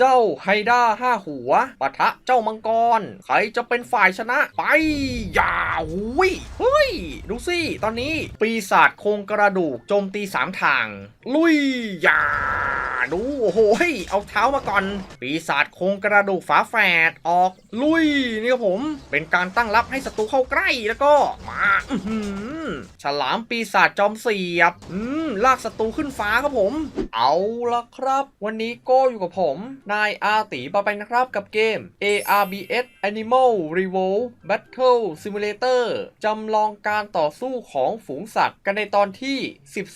เจ้าไฮด้าห้าหัวปะทะเจ้ามังกร ใครจะเป็นฝ่ายชนะ ไป อย่าหุยเฮ้ย ดูสิ ตอนนี้ปีศาจโครงกระดูกโจมตีสามทาง ลุย อย่า ดู โอ้โหยเอาเท้ามาก่อน ปีศาจโครงกระดูกฝาแฝดออก ลุย นี่ครับผม เป็นการตั้งรับให้ศัตรูเข้าใกล้แล้วก็มาฉลามปีศาจจอมเสียบ อืม ลากศัตรูขึ้นฟ้าครับผม เอาละครับ วันนี้โก็อยู่กับผมนายอาตีปาไปนะครับกับเกม ARBS Animal Revolt Battle Simulator จำลองการต่อสู้ของฝูงสัตว์กันในตอนที่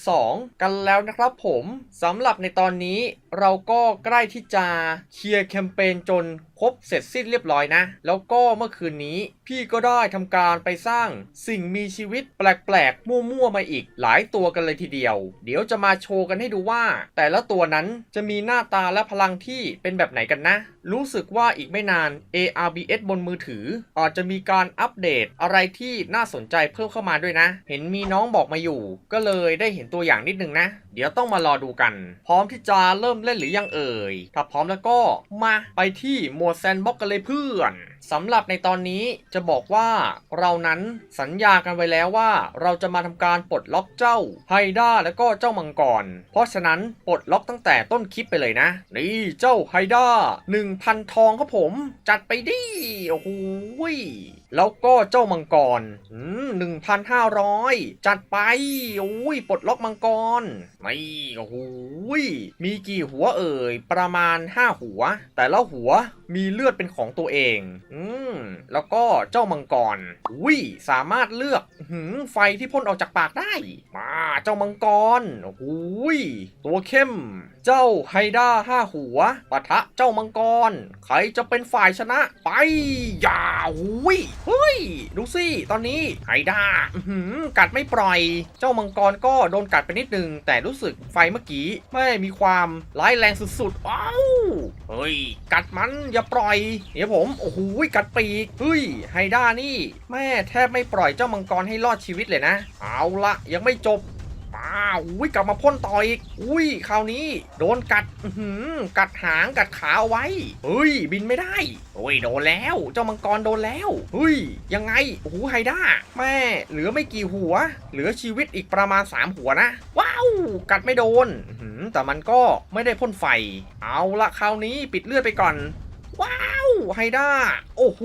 12 กันแล้วนะครับผมสำหรับในตอนนี้เราก็ใกล้ที่จะเคลียร์แคมเปญจน ครบเสร็จสิ้นเรียบร้อยนะ แล้วก็เมื่อคืนนี้ พี่ก็ได้ทำการไปสร้างสิ่งมีชีวิตแปลกๆ มั่วๆ มาอีกหลายตัวกันเลยทีเดียว เดี๋ยวจะมาโชว์กันให้ดูว่า แต่ละตัวนั้นจะมีหน้าตาและพลังที่เป็นแบบไหนกันนะ รู้สึกว่าอีกไม่นาน ARBS บนมือถือ อาจจะมีการอัปเดตอะไรที่น่าสนใจเพิ่มเข้ามาด้วยนะ เห็นมีน้องบอกมาอยู่ ก็เลยได้เห็นตัวอย่างนิดนึงนะ เดี๋ยวต้องมารอดูกัน พร้อมที่จะเริ่มเล่นหรือยังเอ่ยถ้าพร้อมแล้วก็มาไปที่โหมดแซนบ็อกกันเลยเพื่อนสำหรับในตอนนี้จะบอกว่าเรานั้นสัญญากันไว้แล้วว่า เราจะมาทำการปลดล็อกเจ้าไฮด้าแล้วก็เจ้ามังกร เพราะฉะนั้นปลดล็อกตั้งแต่ต้นคลิปไปเลยนะ นี่เจ้าไฮด้า1,000 ทองครับผม จัดไปดิโอ้โหยแล้วก็เจ้ามังกรอืม1,500จัดไปโอ้ยปลดล็อกมังกรไม่โอ้โหยมีกี่หัวเอ่ย ประมาณ5หัว แต่ละหัว มีเลือดเป็นของตัวเอง อืม แล้วก็เจ้ามังกร อุ้ย สามารถเลือกหืมไฟที่พ่นออกจากปากได้ มา เจ้ามังกรโอ้ย ตัวเข้ม เจ้าไฮด้าห้าหัวปะทะเจ้ามังกร ใครจะเป็นฝ่ายชนะ ไปอย่าอุ้ย เฮ้ย ดูสิ ตอนนี้ไฮด้าอื้อหือกัดไม่ปล่อย เจ้ามังกรก็โดนกัดไปนิดนึง แต่รู้สึกไฟเมื่อกี้ ไม่มีความร้ายแรงสุดๆ อ้าว เฮ้ย กัดมันอย่าปล่อยเดี๋ยวผมโอ้โหกัดปีกเฮ้ยไฮด้านี่ แม่แทบไม่ปล่อยเจ้ามังกรให้รอดชีวิตเลยนะ เอาละยังไม่จบป้าวอุ้ยกลับมาพ่นต่ออีก อุ้ยคราวนี้ โดนกัดหือกัดหางกัดขาเอาไว้เฮ้ย บินไม่ได้โอ้ยโดนแล้ว เจ้ามังกรโดนแล้วเฮ้ยยังไงโอ้โหไฮด้า แม่ เหลือไม่กี่หัว เหลือชีวิตอีกประมาณ 3 หัวนะ ว้าว กัดไม่โดนหือแต่มันก็ไม่ได้พ่นไฟ เอาละคราวนี้ปิดเลือดไปก่อน ว้าวไฮด้าโอ้โห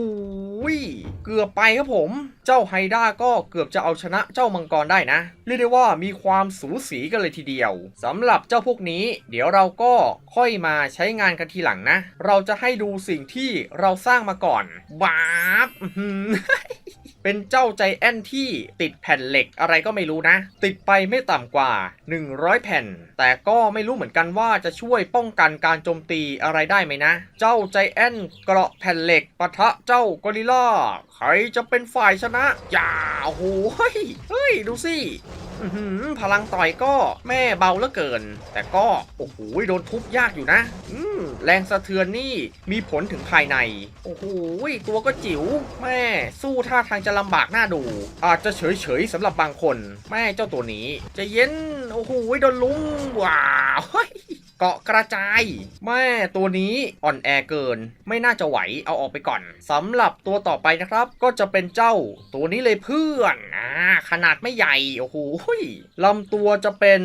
เกือบไปครับผม เจ้าไฮด้าก็เกือบจะเอาชนะเจ้ามังกรได้นะ เรียกได้ว่ามีความสูสีกันเลยทีเดียวสำหรับเจ้าพวกนี้ เดี๋ยวเราก็ค่อยมาใช้งานกันทีหลังนะ เราจะให้ดูสิ่งที่เราสร้างมาก่อนบาบอื้อหือ เป็นเจ้าใจแอนที่ติดแผ่นเหล็กอะไรก็ไม่รู้นะ ติดไปไม่ต่ำกว่า 100 แผ่น แต่ก็ไม่รู้เหมือนกันว่าจะช่วยป้องกันการโจมตีอะไรได้ไหมนะ เจ้าใจแอนเกราะแผ่นเหล็กปะทะเจ้ากอริลล่าใครจะเป็นฝ่ายชนะอย่าโอ้โหเฮ้ยเฮ้ย ดูสิพลังต่อยก็แม่เบาเหลือเกิน แต่ก็โอ้โหโดนทุบยากอยู่นะ อืแรงสะเทือนนี่มีผลถึงภายใน โอ้โหตัวก็จิ๋วแม่สู้ท่าทางจะลำบากหน้าดู อาจจะเฉยๆสำหรับบางคน แม่เจ้าตัวนี้จะเย็น โอ้โหโดนลุมว้าวเฮ้ยเกาะกระจาย แม่ตัวนี้อ่อนแอเกิน ไม่น่าจะไหวเอาออกไปก่อนสำหรับตัวต่อไปนะครับ ก็จะเป็นเจ้าตัวนี้เลยเพื่อนอ่าขนาดไม่ใหญ่โอ้โหลำตัวจะเป็น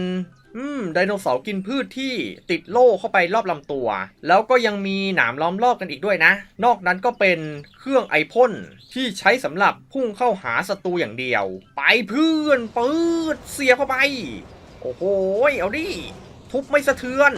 อืมไดโนเสาร์กินพืชที่ติดโล่เข้าไปรอบลำตัว แล้วก็ยังมีหนามล้อมรอบกันอีกด้วยนะ นอกนั้นก็เป็นเครื่องไอพ่นที่ใช้สำหรับพุ่งเข้าหาศัตรูอย่างเดียว ไปเพื่อนปืดเสียเข้าไป โอ้โหเอาดิทุบไม่สะเทือน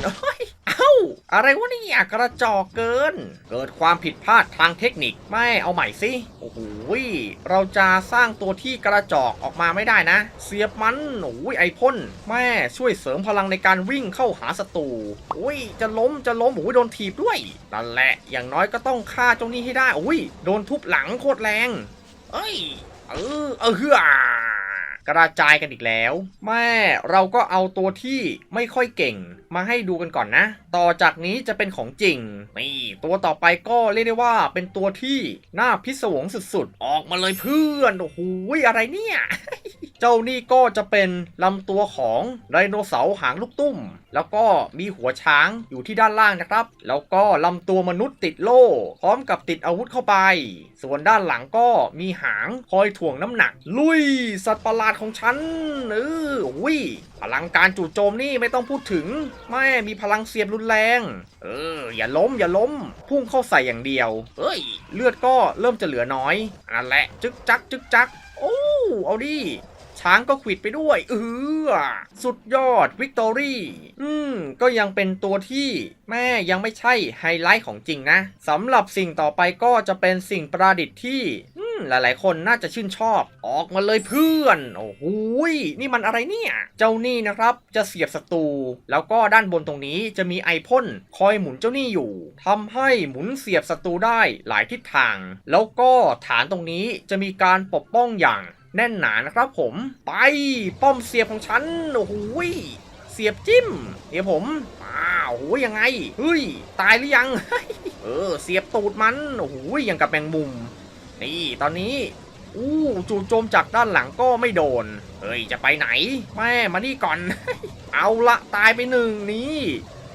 เอ้า อะไรวะนี่กระจอกเกิน เกิดความผิดพลาดทางเทคนิคไม่เอาใหม่สิ โอ้โหยเราจะสร้างตัวที่กระจอกออกมาไม่ได้นะ เสียบมันโอ้ยไอพ่นแม่ช่วยเสริมพลังในการวิ่งเข้าหาศัตรูโอ้ยจะล้มจะล้มโอ้ยโดนถีบด้วยนั่นแหละอย่างน้อยก็ต้องฆ่าเจ้านี้ให้ได้โอ้ยโดนทุบหลังโคตรแรง เอ้ย เออเออเฮือ กระจายกันอีกแล้ว แม่เราก็เอาตัวที่ไม่ค่อยเก่งมาให้ดูกันก่อนนะ ต่อจากนี้จะเป็นของจริงนี่ตัวต่อไปก็เรียกได้ว่าเป็นตัวที่น่าพิศวงสุดๆ ออกมาเลยเพื่อนโอ้โหอะไรเนี่ย เจ้านี่ก็จะเป็นลำตัวของไดโนเสาร์หางลูกตุ้ม แล้วก็มีหัวช้างอยู่ที่ด้านล่างนะครับ แล้วก็ลำตัวมนุษย์ติดโล่ พร้อมกับติดอาวุธเข้าไป ส่วนด้านหลังก็มีหางคอยถ่วงน้ำหนัก ลุย สัตว์ประหลาดของฉันเอออุ้ยพลังการจู่โจมนี่ไม่ต้องพูดถึง แม่มีพลังเสียบรุนแรง เออ อย่าล้มอย่าล้ม พุ่งเข้าใส่อย่างเดียว เฮ้ย เลือดก็เริ่มจะเหลือน้อยนั่นแหละ จึกจัก จึกจัก โอ้ เอาดิ ช้างก็ขิดไปด้วยเออสุดยอดวิกตอรี่อืมก็ยังเป็นตัวที่แม่ยังไม่ใช่ไฮไลท์ของจริงนะสำหรับสิ่งต่อไปก็จะเป็นสิ่งประดิษฐ์ที่อืมหลายๆ คนน่าจะชื่นชอบ ออกมาเลยเพื่อน โอ้โหนี่มันอะไรเนี่ย เจ้านี่นะครับ จะเสียบศัตรู แล้วก็ด้านบนตรงนี้จะมีไอพ่นคอยหมุนเจ้านี่อยู่ทำให้หมุนเสียบศัตรูได้หลายทิศทาง แล้วก็ฐานตรงนี้จะมีการปกป้องอย่าง แน่นหนานะครับผมไปป้อมเสียบของฉันโอ้โหเสียบจิ้มเดี๋ยวผมอ้าวโหยังไงเฮ้ยตายหรือยังเออเสียบตูดมันโอ้โหยยังกับแมงมุม นี่ตอนนี้อู้จู่โจมจากด้านหลังก็ไม่โดน เฮ้ย จะไปไหน แม่มานี่ก่อน เอาละตายไปหนึ่งนี้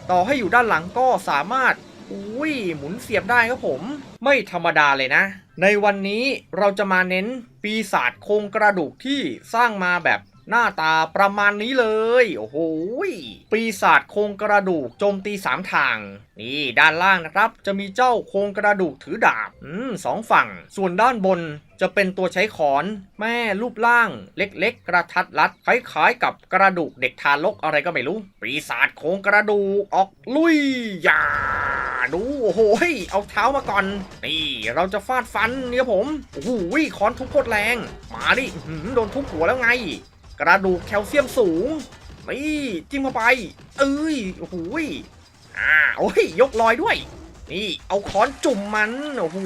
ต่อให้อยู่ด้านหลังก็สามารถ อุ้ยหมุนเสียบได้ครับผม ไม่ธรรมดาเลยนะ ในวันนี้เราจะมาเน้นปีศาจโครงกระดูกที่สร้างมาแบบ หน้าตาประมาณนี้เลย โอ้โหปีศาจโครงกระดูกโจมตีสามทาง นี่ด้านล่างนะครับ จะมีเจ้าโครงกระดูกถือดาบอืมสองฝั่ง ส่วนด้านบนจะเป็นตัวใช้ขอน แม่รูปร่าง เล็กๆ กระทัดรัดคล้ายๆ กับกระดูกเด็กทารกอะไรก็ไม่รู้ ปีศาจโครงกระดูกออกลุยอย่าดูโอ้โหเอาเท้ามาก่อน นี่เราจะฟาดฟันเนี่ยผมโอ้โหค้อนทุบโคตรแรง มาดิโดนทุบหัวแล้วไง กระดูกแคลเซียมสูง นี่จิ้มเข้าไป เอ้ยโอ้โหยอ่าโอ้ยยกลอยด้วย นี่เอาค้อนจุ่มมันโอ้โห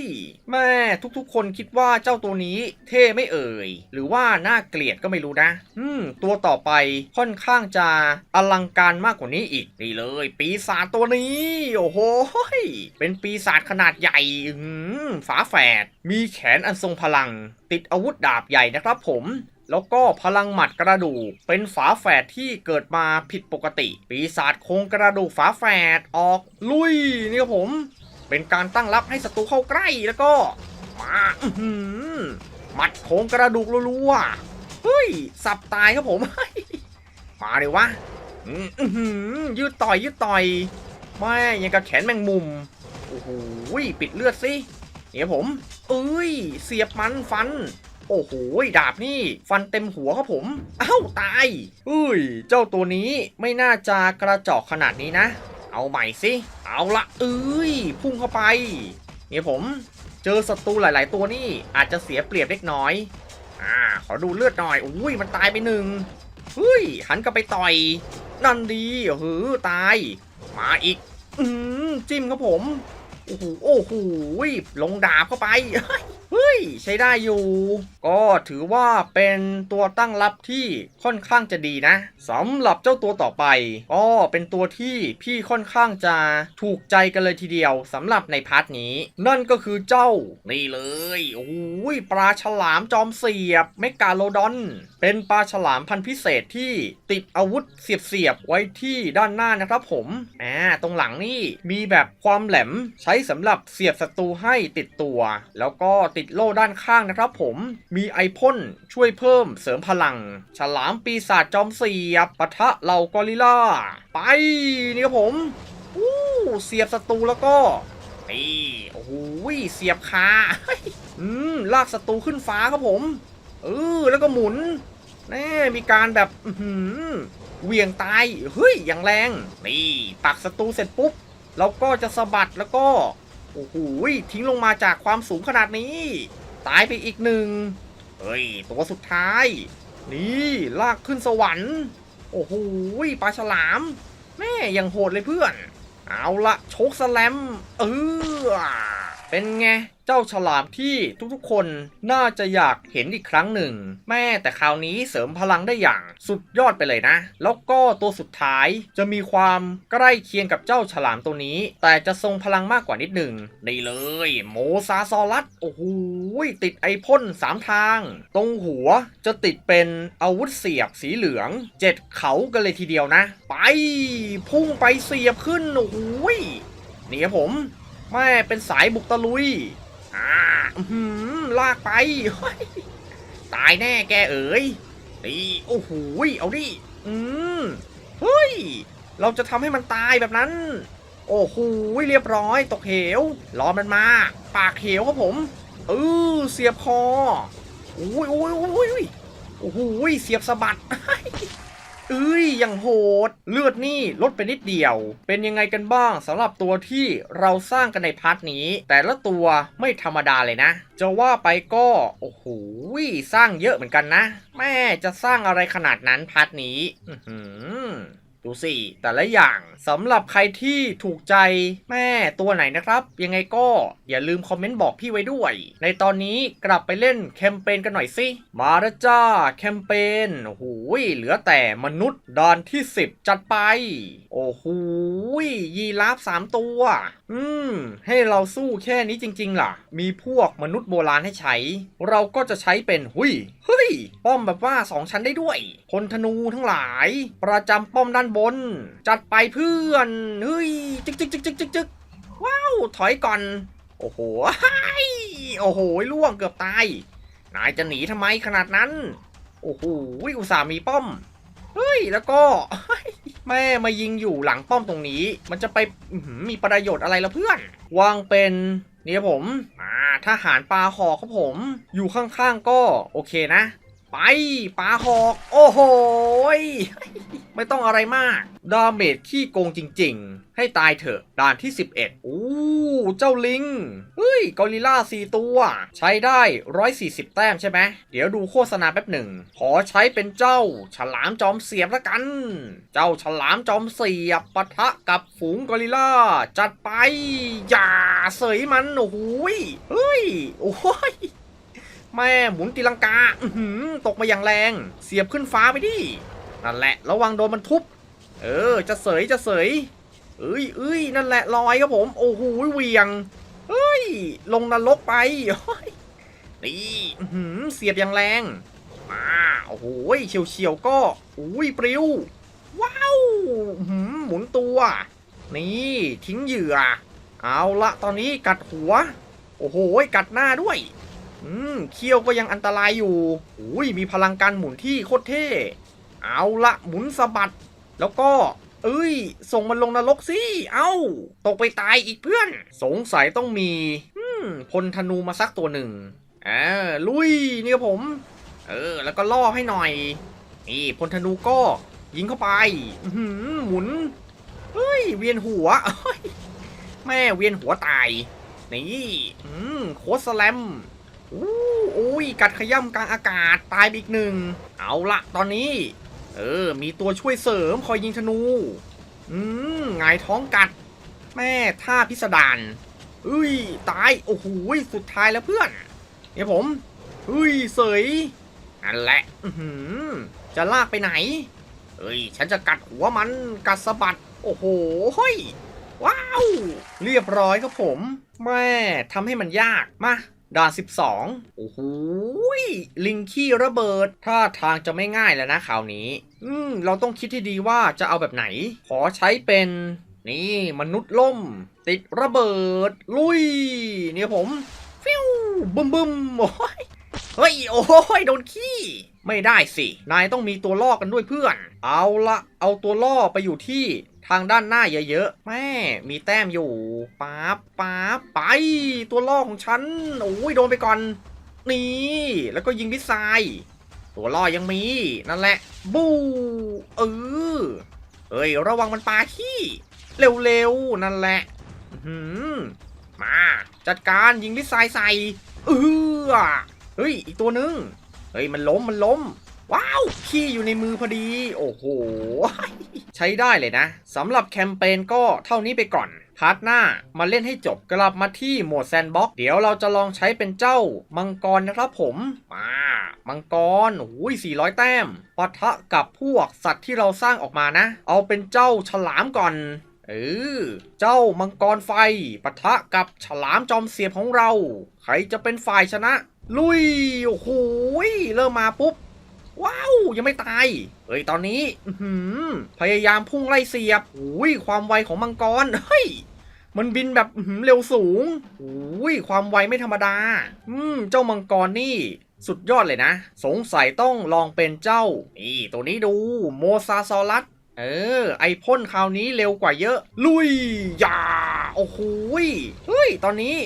ยแม่ทุกๆ คนคิดว่าเจ้าตัวนี้เท่ไม่เอ่ย หรือว่าน่าเกลียดก็ไม่รู้นะ อืม ตัวต่อไปค่อนข้างจะอลังการมากกว่านี้อีก นี่เลย ปีศาจตัวนี้ โอ้โหเป็นปีศาจขนาดใหญ่อืมฝาแฝด มีแขนอันทรงพลัง ติดอาวุธดาบใหญ่นะครับผม แล้วก็พลังหมัดกระดูก เป็นฝาแฝดที่เกิดมาผิดปกติ ปีศาจโครงกระดูกฝาแฝดออกลุยนี่ครับผม เป็นการตั้งรับให้ศัตรูเข้าใกล้แล้วก็มาหือหมัดโครงกระดูกรัวๆเฮ้ยสับตายครับผมมาเลยวะอหือยืดต่อยยืดต่อยแม่ยังกับแขนแมงมุมโอ้โหปิดเลือดสิเนี่ยผม เอ้ย เสียบมันฟัน โอ้โหดาบนี่ ฟันเต็มหัวครับผมอ้าตายเอ้ย เจ้าตัวนี้ไม่น่าจะกระจอกขนาดนี้นะ เอาใหม่สิเอาละเอ้ยพุ่งเข้าไปเนี่ยผมเจอศัตรูหลาย ๆ ตัวนี่อาจจะเสียเปรียบเล็กน้อยอ่าขอดูเลือดหน่อยอุ้ยมันตายไปหนึ่งเฮ้ยหันกลับไปต่อย นั่นดีเฮ้อตาย มาอีก อืมจิ้มครับผมโอ้โหโอ้โหลงดาบเข้าไป ย ใช้ได้อยู่ ก็ถือว่าเป็นตัวตั้งรับที่ค่อนข้างจะดีนะสำหรับเจ้าตัวต่อไป ก็เป็นตัวที่พี่ค่อนข้างจะถูกใจกันเลยทีเดียวสำหรับในพาร์ทนี้ นั่นก็คือเจ้านี่เลยโอ้ยปลาฉลามจอมเสียบเมกาโลดอนเป็นปลาฉลามพันธุ์พิเศษที่ติดอาวุธเสียบๆไว้ที่ด้านหน้านะครับผมอ่าตรงหลังนี่มีแบบความแหลมใช้สำหรับเสียบศัตรูให้ติดตัว แล้วก็ติดโล่ด้านข้างนะครับผมมีไอพ่นช่วยเพิ่มเสริมพลัง ฉลามปีศาจจอมเสียบปะทะเหล่ากอริลล่า ไปนี่ครับผมอู้เสียบศัตรูแล้วก็นี่โอ้โหเสียบคาอืมลากศัตรูขึ้นฟ้าครับผม เออแล้วก็หมุนแน่มีการแบบหือเหวี่ยงตายเฮ้ยอย่างแรงนี่ปักศัตรูเสร็จปุ๊บเราก็จะสะบัดแล้วก็โอ้โหทิ้งลงมาจากความสูงขนาดนี้ ตายไปอีกหนึ่งเฮ้ยตัวสุดท้าย นี่ลากขึ้นสวรรค์ โอ้โหปลาฉลาม แม่ยังโหดเลยเพื่อน เอาละโชกสแลมเออเป็นไง เจ้าฉลามที่ทุกๆคนน่าจะอยากเห็นอีกครั้งหนึ่ง แม่แต่คราวนี้เสริมพลังได้อย่างสุดยอดไปเลยนะ แล้วก็ตัวสุดท้ายจะมีความใกล้เคียงกับเจ้าฉลามตัวนี้ แต่จะทรงพลังมากกว่านิดหนึ่งนี่เลยโมซาซอรัสโอ้โหติดไอพ่นสามทาง ตรงหัวจะติดเป็นอาวุธเสียบสีเหลืองเจ็ดเขากันเลยทีเดียวนะ ไปพุ่งไปเสียบขึ้นโอ้โหนี่ครับผมแม่เป็นสายบุกตะลุย อ่าอื้อหือลากไปเฮ้ตายแน่แกเอ๋ยนี่โอ้โหเอาดิ อืมเฮ้ย เราจะทำให้มันตายแบบนั้น โอ้โหเรียบร้อยตกเหวรอมันมา ปากเหวครับผมเออเสียบคอโอ้ยโอ้ยโอ้ยโอ้ยโอ้โหเสียบสะบัด เอ้ยยังโหด เลือดนี่ลดไปนิดเดียว เป็นยังไงกันบ้างสำหรับตัวที่เราสร้างกันในพาร์ทนี้ แต่ละตัวไม่ธรรมดาเลยนะ จะว่าไปก็ โอ้โหสร้างเยอะเหมือนกันนะ แม่จะสร้างอะไรขนาดนั้นพาร์ทนี้ อื ดูสิ แต่ละอย่างสำหรับใครที่ถูกใจแม่ตัวไหนนะครับ ยังไงก็อย่าลืมคอมเมนต์บอกพี่ไว้ด้วย ในตอนนี้กลับไปเล่นแคมเปญกันหน่อยสิ มาแล้วจ้าแคมเปญโอ้โหเหลือแต่มนุษย์ดอนที่ 10 จัดไป โอ้โหยีราฟสามตัว อืม ให้เราสู้แค่นี้จริงๆล่ะ มีพวกมนุษย์โบราณให้ใช้ เราก็จะใช้เป็นหุยเฮ้ยป้อมแบบว่าสองชั้นได้ด้วยพลธนูทั้งหลาย ประจำป้อมด้านบน จัดไปเพื่อนเฮ้ยจึกจึกจึกจึกจึกจึกว้าวถอยก่อน โอ้โหไฮ้ยโอ้โหล่วงเกือบตาย นายจะหนีทำไมขนาดนั้น โอ้โหอุตส่ามีป้อมเฮ้ยแล้วก็แม่มายิงอยู่หลังป้อมตรงนี้ มันจะไปมีประโยชน์อะไรละเพื่อน วางเป็นเนี่ยผมอ่าทหารปลาหอกครับผม อยู่ข้างๆก็โอเคนะ ไปปลาหอก โอ้โห ไม่ต้องอะไรมาก ดาเมจขี้โกงจริง ๆ ให้ตายเถอะ ด่านที่ 11อู้เจ้าลิง เฮ้ยกอริลล่า4ตัว ใช้ได้ 140 แต้มใช่ไหม เดี๋ยวดูโฆษณาแป๊บหนึ่ง ขอใช้เป็นเจ้า ฉลามจอมเสียบละกัน เจ้าฉลามจอมเสียบปะทะกับฝูงกอริลล่า จัดไป อย่าเสยมันโอ้โหยเฮ้ย โอ้ยแม่หมุนตีลังกาตกมาอย่างแรง เสียบขึ้นฟ้าไปดิ นั่นแหละ ระวังโดนมันทุบ เออ จะเสยจะเสยเอ้ยเอ้ยนั่นแหละลอยครับผม โอ้โหเวียงเฮ้ย ลงนรกไปนี่หือเสียบอย่างแรง มาโอ้โหเฉียวเฉียวก็อุ้ยปลิว ว้าวหือหมุนตัว นี่ทิ้งเหยื่อ เอาละตอนนี้กัดหัว โอ้โหกัดหน้าด้วย อืมเคี้ยวก็ยังอันตรายอยู่อุ้ยมีพลังการหมุนที่โคตรเท่ เอาละหมุนสะบัด แล้วก็ เอ้ย ส่งมันลงนรกสิ เอ้า ตกไปตายอีกเพื่อน สงสัยต้องมีอืมพลธนูมาสักตัวหนึ่งอ่าลุยนี่ครับผม เออ แล้วก็ล่อให้หน่อย นี่พลธนูก็ยิงเข้าไปหือหมุน เฮ้ย เวียนหัว แม่เวียนหัวตาย นี่อืมโคสแลมอู้อุ้ย กัดขย่ำกลางอากาศตายอีกหนึ่ง เอาละตอนนี้ เออ มีตัวช่วยเสริมคอยยิงธนู อืมงายท้องกัด แม่ท่าพิสดารอุ้ย ตาย โอ้โหสุดท้ายแล้วเพื่อน เนี่ยผมอุ้ย เสยอันแหละอื้อหือจะลากไปไหน เอ้ย ฉันจะกัดหัวมันกัดสะบัด โอ้โหเฮ้ย ว้าว เรียบร้อยครับผม แม่ทำให้มันยาก มาด่าน 12 โอ้โห ลิงขี้ระเบิดท่าทางจะไม่ง่ายแล้วนะคราวนี้ อืม เราต้องคิดที่ดีว่าจะเอาแบบไหน ขอใช้เป็น นี่มนุษย์ล่ม ติดระเบิด ลุย เนี่ยผม ฟิวบึมบึมโอ้ยเฮ้ย โอ้ยโดนขี้ ไม่ได้สิ นายต้องมีตัวล่อกันด้วยเพื่อน เอาละเอาตัวล่อไปอยู่ที่ทางด้านหน้าเยอะๆ แม่ มีแต้มอยู่ป๊าบป๊าบไป ตัวล่อของฉัน โอ้ย โดนไปก่อน นี่ แล้วก็ยิงพิซไซล์ ตัวล่อยังมี นั่นแหละ บูเออเอ้ย ระวังมันปาขี้เร็วๆ นั่นแหละหือมา จัดการยิงพิซไซล์ใส่เออเฮ้ย อีกตัวหนึง เฮ้ย มันล้มมันล้ม ว้าว ขี้อยู่ในมือพอดี โอ้โห ใช้ได้เลยนะสำหรับแคมเปญก็เท่านี้ไปก่อน พาร์ทหน้ามาเล่นให้จบกลับมาที่โหมดแซนบ็อกเดี๋ยวเราจะลองใช้เป็นเจ้ามังกรนะครับผม มา มังกรอุ้ย400 แต้มปะทะกับพวกสัตว์ที่เราสร้างออกมานะ เอาเป็นเจ้าฉลามก่อน เออ เจ้ามังกรไฟปะทะกับฉลามจอมเสียบของเรา ใครจะเป็นฝ่ายชนะ ลุย โอ้โหยเริ่มมาปุ๊บ ว้าว ยังไม่ตายเฮ้ย ตอนนี้หือพยายามพุ่งไล่เสียบอุ้ยความไวของมังกร เฮ้ยมันบินแบบหือเร็วสูงอุ้ยความไวไม่ธรรมดา อืม เจ้ามังกรนี่ สุดยอดเลยนะ สงสัยต้องลองเป็นเจ้า นี่ตัวนี้ดูโมซาซอรัสเออ ไอพ่นคราวนี้เร็วกว่าเยอะ ลุยยาโอ้โหเฮ้ย ตอนนี้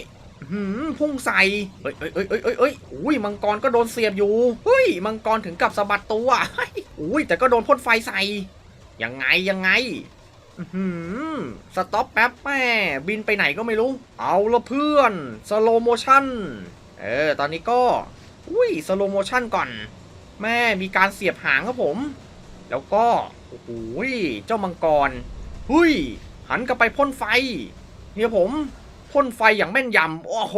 หืมพุ่งใส่เอ้ยเอ้ยเอ้ยเอ้ยเอ้ยเอ้ยอุ้ยมังกรก็โดนเสียบอยู่เฮ้ยมังกรถึงกับสะบัดตัวอุ้ยแต่ก็โดนพ่นไฟใส่ยังไงยังไงหืมสต็อปแป๊บแม่บินไปไหนก็ไม่รู้ เอาละเพื่อนสโลโมชั่นเออตอนนี้ก็ อุ้ย สโลโมชั่นก่อน แม่มีการเสียบหางครับผม แล้วก็ โอ้โหเจ้ามังกรหุยหันกลับไปพ่นไฟเนี่ยผมพ่นไฟอย่างแม่นยำโอ้โห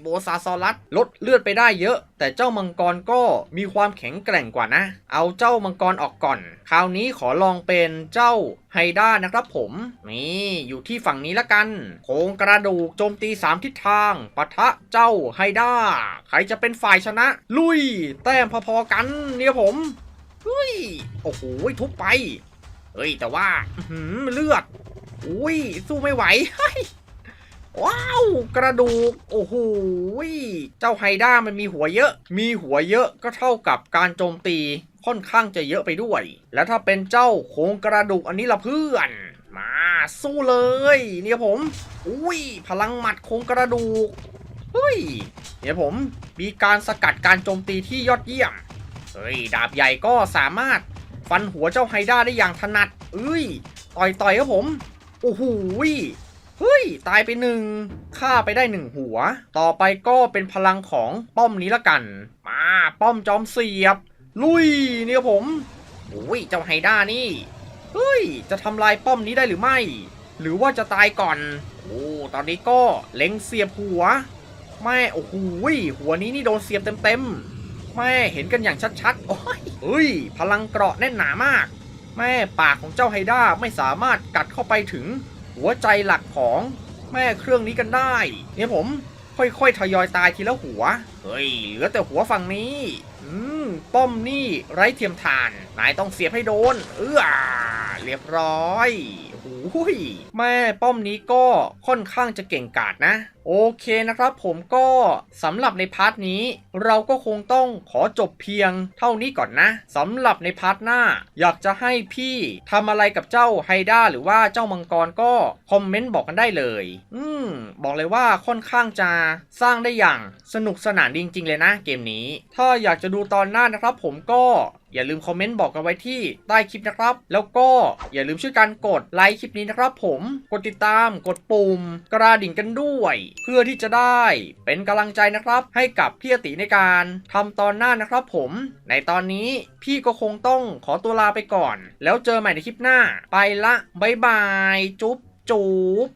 โบซาซอรัสลดเลือดไปได้เยอะ แต่เจ้ามังกรก็มีความแข็งแกร่งกว่านะ เอาเจ้ามังกรออกก่อน คราวนี้ขอลองเป็นเจ้าไฮด้านะครับผม นี่อยู่ที่ฝั่งนี้ละกัน โครงกระดูกโจมตีสามทิศทางปะทะเจ้าไฮด้า ใครจะเป็นฝ่ายชนะ ลุย แต้มพอๆกันเนี่ยผมเฮ้ยโอ้โหทุบไป เฮ้ยแต่ว่าหือเลือด อุ้ยสู้ไม่ไหวเฮ้ย ว้าว กระดูก โอ้โหเจ้าไฮด้ามันมีหัวเยอะ มีหัวเยอะก็เท่ากับการโจมตีค่อนข้างจะเยอะไปด้วย แล้วถ้าเป็นเจ้าโครงกระดูกอันนี้ละเพื่อน มาสู้เลย เนี่ยผม อุ้ย พลังหมัดโครงกระดูกเฮ้ยเนี่ยผมมีการสกัดการโจมตีที่ยอดเยี่ยม เฮ้ย ดาบใหญ่ก็สามารถฟันหัวเจ้าไฮด้าได้อย่างถนัดเอ้ย ต่อยต่อยครับผม โอ้โห เฮ้ย ตายไปหนึ่งฆ่าไปได้หนึ่งหัว ต่อไปก็เป็นพลังของป้อมนี้ละกัน มาป้อมจอมเสียบ ลุยเนี่ยผมโอ้ยเจ้าไฮด้านี่ เฮ้ย จะทำลายป้อมนี้ได้หรือไม่ หรือว่าจะตายก่อน โอ้ตอนนี้ก็เล็งเสียบหัว แม่โอ้โหยหัวนี้นี่โดนเสียบเต็มๆแม่เห็นกันอย่างชัดๆโอ้ยเฮ้ย พลังเกราะแน่นหนามาก แม่ปากของเจ้าไฮด้าไม่สามารถกัดเข้าไปถึง หัวใจหลักของแม่เครื่องนี้กันได้ เนี่ยผมค่อยๆทยอยตายทีละหัว เฮ้ย เหลือแต่หัวฝั่งนี้ อืม ป้อมนี่ไร้เทียมทาน นายต้องเสียบให้โดน เอ้อเรียบร้อยหูยแม่ป้อมนี้ก็ค่อนข้างจะเก่งกาจนะ โอเคนะครับผมก็สำหรับในพาร์ทนี้ เราก็คงต้องขอจบเพียงเท่านี้ก่อนนะสำหรับในพาร์ทหน้า อยากจะให้พี่ทำอะไรกับเจ้าไฮด้าหรือว่าเจ้ามังกรก็คอมเมนต์บอกกันได้เลย อืม บอกเลยว่าค่อนข้างจะสร้างได้อย่างสนุกสนานจริง ๆ เลยนะเกมนี้ ถ้าอยากจะดูตอนหน้านะครับผมก็อย่าลืมคอมเมนต์บอกกันไว้ที่ใต้คลิปนะครับ แล้วก็อย่าลืมช่วยกันกดไลค์คลิปนี้นะครับผม กดติดตาม กดปุ่ม กระดิ่งกันด้วยเพื่อที่จะได้เป็นกำลังใจนะครับ ให้กับพี่อติในการทำตอนหน้านะครับผม ในตอนนี้พี่ก็คงต้องขอตัวลาไปก่อน แล้วเจอใหม่ในคลิปหน้า ไปละบายบาย จุ๊บจุ๊บ